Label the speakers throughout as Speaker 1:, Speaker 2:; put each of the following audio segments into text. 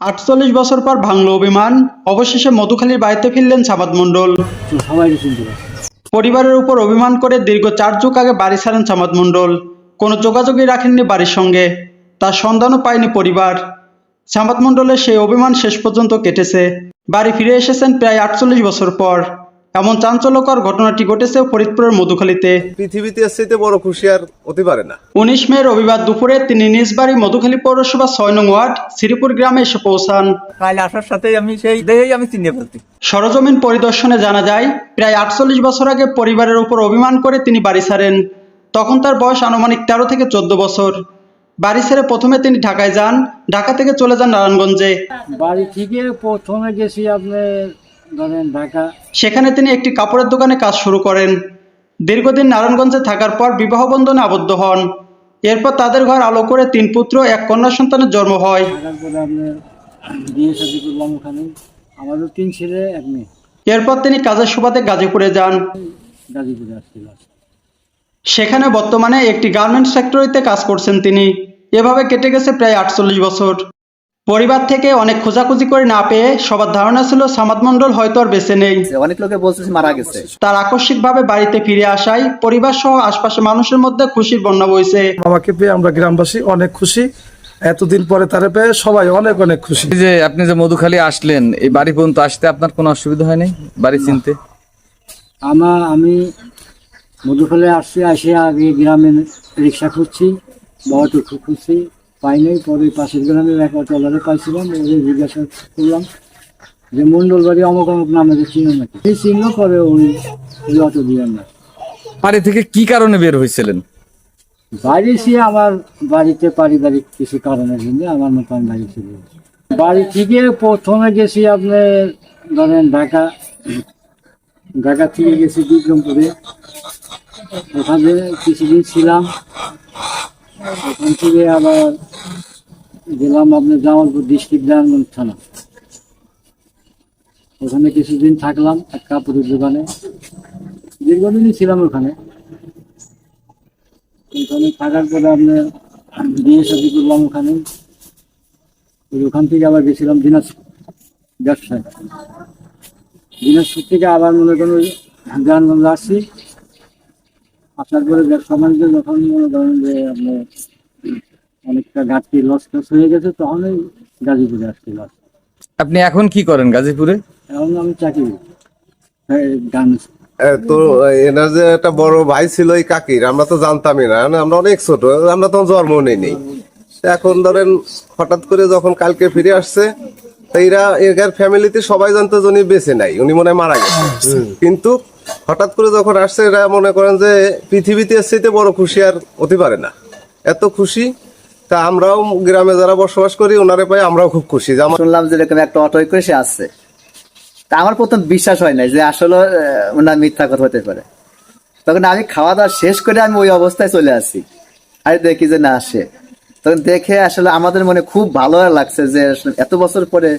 Speaker 1: আটচল্লিশ বছর পর ভাঙল অভিমান। অবশেষে মধুখালীর বাড়িতে ফিরলেন সামাদ
Speaker 2: পারে
Speaker 1: পরিবারের উপর অভিমান করে দীর্ঘ চার যুগ আগে বাড়ি ছাড়েন সামাদ মণ্ডল। কোনো যোগাযোগই রাখেননি বাড়ির সঙ্গে। তার সন্ধানও পায়নি পরিবার। সামাদ মণ্ডলের সেই অভিমান শেষ পর্যন্ত কেটেছে। বাড়ি ফিরে এসেছেন প্রায় আটচল্লিশ বছর পর। এমন চাঞ্চল্যকর ঘটনাটি ঘটেছে ফরিদপুরের মধুখালীতে।
Speaker 3: পৃথিবীতে চাইতে বড় খুশি আর হতে পারে না।
Speaker 1: উনিশ মে রবিবার দুপুরে তিনি নিজ বাড়ি মধুখালী পৌরসভা ছয় নং ওয়ার্ড শ্রীপুর গ্রামে এসে পৌঁছান।
Speaker 4: কাল আসার সাথেই আমি সেই দেখেই আমি চিনে ফেলছি।
Speaker 1: সরজমিন পরিদর্শনে জানা যায় প্রায় আটচল্লিশ বছর আগে পরিবারের উপর অভিমান করে তিনি বাড়ি ছাড়েন। তখন তার বয়স আনুমানিক তেরো থেকে চোদ্দ বছর। বাড়ি ছেড়ে প্রথমে তিনি ঢাকায় যান ঢাকা থেকে চলে যান নারায়ণগঞ্জে।
Speaker 2: বাড়ি থেকে প্রথমে গেছি আপনি ধরেন ঢাকা।
Speaker 1: সেখানে তিনি একটি কাপড়ের দোকানে কাজ শুরু করেন। দীর্ঘদিন নারায়ণগঞ্জে থাকার পর বিবাহ বন্ধনে আবদ্ধ হন। এরপর তাদের ঘর আলো করে তিন পুত্র এক কন্যা সন্তানের জন্ম হয়।
Speaker 2: থাকার পরে আপনার বিয়ে শাদি করলাম ওখানে। আমাদের তিন ছেলে এক মেয়ে।
Speaker 1: এরপর তিনি কাজের সুবাদে গাজীপুরে যান।
Speaker 2: গাজীপুরে আসছিল
Speaker 1: সেখানে বর্তমানে একটি গার্মেন্টস ফ্যাক্টরিতে কাজ করছেন তিনি। এভাবে কেটে গেছে প্রায় আটচল্লিশ বছর। পরিবার থেকে অনেক খোঁজাখুঁজি করে না পেয়ে সবার ধারণা ছিল সামাদ মণ্ডল হয়তো আর বেঁচে নেই।
Speaker 5: অনেক লোকে বলছে মারা গেছে।
Speaker 1: তার আকস্মিকভাবে বাড়িতে ফিরে আসায় পরিবার সহ আশপাশের মানুষের মধ্যে খুশির বন্যা বইছে।
Speaker 6: বাবাকে পেয়ে আমরা গ্রামবাসী অনেক খুশি। এতদিন পরে তারে পেয়ে সবাই অনেক অনেক খুশি।
Speaker 7: যে আপনি যে মধুখালী আসলেন এই বাড়ি পর্যন্ত আসতে আপনার কোনো অসুবিধা হয়নি? বাড়ি চিনতে?
Speaker 2: আমার আমি মধুফলে আসছি আসে আগে গ্রামে রিক্সা খুঁজছি বহুত খুঁজছি। পাই নাই পরে পাশের গ্রামে এক অটোলারে পাইছিলাম ওদের জিজ্ঞাসা করলাম যে মন্ডল বাড়ি অমুক অমুক নামে চিনো নাকি? সেই চিহ্ন করে ওই ওই অটো দিয়ে না
Speaker 7: বাড়ি থেকে কি কারণে বের হয়েছিলেন?
Speaker 2: বাড়ি সে আমার বাড়িতে পারিবারিক কিছু কারণের জন্য আমার মতন বাড়ি ছিল বাড়ি থেকে প্রথমে গেছি আপনি ধরেন ঢাকা ঢাকা থেকে গেছি বিক্রমপুরে। ওখানে কিছুদিন ছিলাম। ওখান থেকে আবার গেলাম আপনার জামালপুর ডিস্ট্রিক্ট নারায়ণগঞ্জ থানা। ওখানে কিছুদিন থাকলাম, এক কাপড়ের দোকানে। দীর্ঘদিনই ছিলাম ওখানে। ওখানে থাকার পরে আপনার বিয়ে শাদি করলাম ওখানে। ওখান থেকে আবার গেছিলাম দিনাজপুর ব্যবসায়। দিনাজপুর থেকে আবার মনে করুন গ্রামগঞ্জ আসছি। আসার পরে ব্যবসা বাণিজ্য যখন মনে করেন যে আপনার অনেকটা ঘাটতি লস টস হয়ে গেছে তখনই গাজীপুরে আসছিল
Speaker 7: আপনি এখন কি করেন গাজীপুরে?
Speaker 2: এখন আমি চাকরি হ্যাঁ গান
Speaker 3: তো এনার যে একটা বড় ভাই ছিল এই কাকির আমরা তো জানতামই না আমরা অনেক ছোট আমরা তখন জন্ম নেই নেই এখন ধরেন হঠাৎ করে যখন কালকে ফিরে আসছে তা এরা এর ফ্যামিলিতে সবাই জানতো যে উনি বেঁচে নাই উনি মনে হয় মারা গেছে। কিন্তু হঠাৎ করে যখন আসছে এরা মনে করেন যে পৃথিবীতে চাইতে বড় খুশি আর হতে পারে না। এত খুশি তা আমরাও গ্রামে যারা বসবাস করি ওনারে পাই আমরাও খুব খুশি। যে আমার
Speaker 5: শুনলাম যে এরকম একটা অটো করে সে আসছে। তা আমার প্রথম বিশ্বাস হয় নাই যে আসলে ওনার মিথ্যা কথা হতে পারে। তখন আমি খাওয়া দাওয়া শেষ করে আমি ওই অবস্থায় চলে আসি। আর দেখি যে না আসে। তখন দেখে আসলে আমাদের মনে খুব ভালো লাগছে যে আসলে এত বছর পরে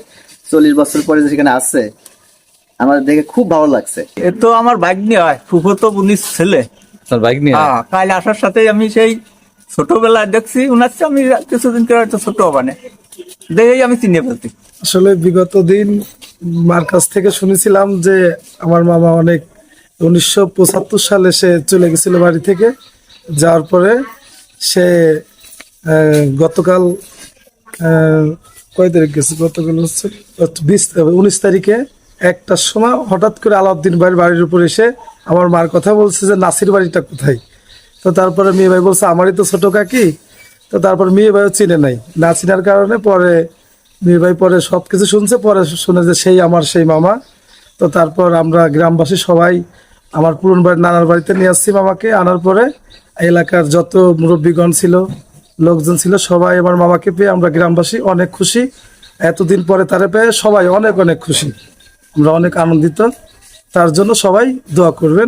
Speaker 5: চল্লিশ বছর পরে যে সেখানে আসছে আমাদের দেখে খুব ভালো লাগছে।
Speaker 4: এ তো আমার ভাগ্নি হয়। ফুফু তো উনিশ ছেলে। হ্যাঁ কাল আসার সাথেই আমি সেই ছোটবেলায় দেখছি উনার চেয়ে আমি কিছুদিন হয়তো ছোট হবানে দেখেই আমি চিনে ফেলছি।
Speaker 6: আসলে বিগত দিন মার কাছ থেকে শুনেছিলাম যে আমার মামা অনেক উনিশশো পঁচাত্তর সালে সে চলে গেছিল বাড়ি থেকে, যাওয়ার পরে সে গতকাল কয় তারিখ গেছে? গতকাল হচ্ছে, বিশ, উনিশ তারিখে একটার সময় হঠাৎ করে আলাউদ্দিন ভাইয়ের বাড়ির উপর এসে আমার মার কথা বলছে যে, নাসির বাড়িটা কোথায়? তো তারপরে মেয়ে ভাই বলছে, আমারই তো ছোট কাকি। তো তারপর মেয়ে ভাইও চিনে নাই। না চিনার কারণে পরে মেয়ে ভাই পরে সব কিছু শুনছে, পরে শুনে যে সেই আমার, সেই মামা। তো তারপর আমরা গ্রামবাসী সবাই আমার পুরন বাড়ির নানার বাড়িতে নিয়ে আসছি মামাকে। আনার পরে এলাকার যত মুরব্বীগণ ছিল, লোকজন ছিল, সবাই আমার মামাকে পেয়ে আমরা গ্রামবাসী অনেক খুশি। এতদিন পরে তারে পেয়ে সবাই অনেক অনেক খুশি। আমরা অনেক আনন্দিত। তার জন্য সবাই দোয়া করবেন।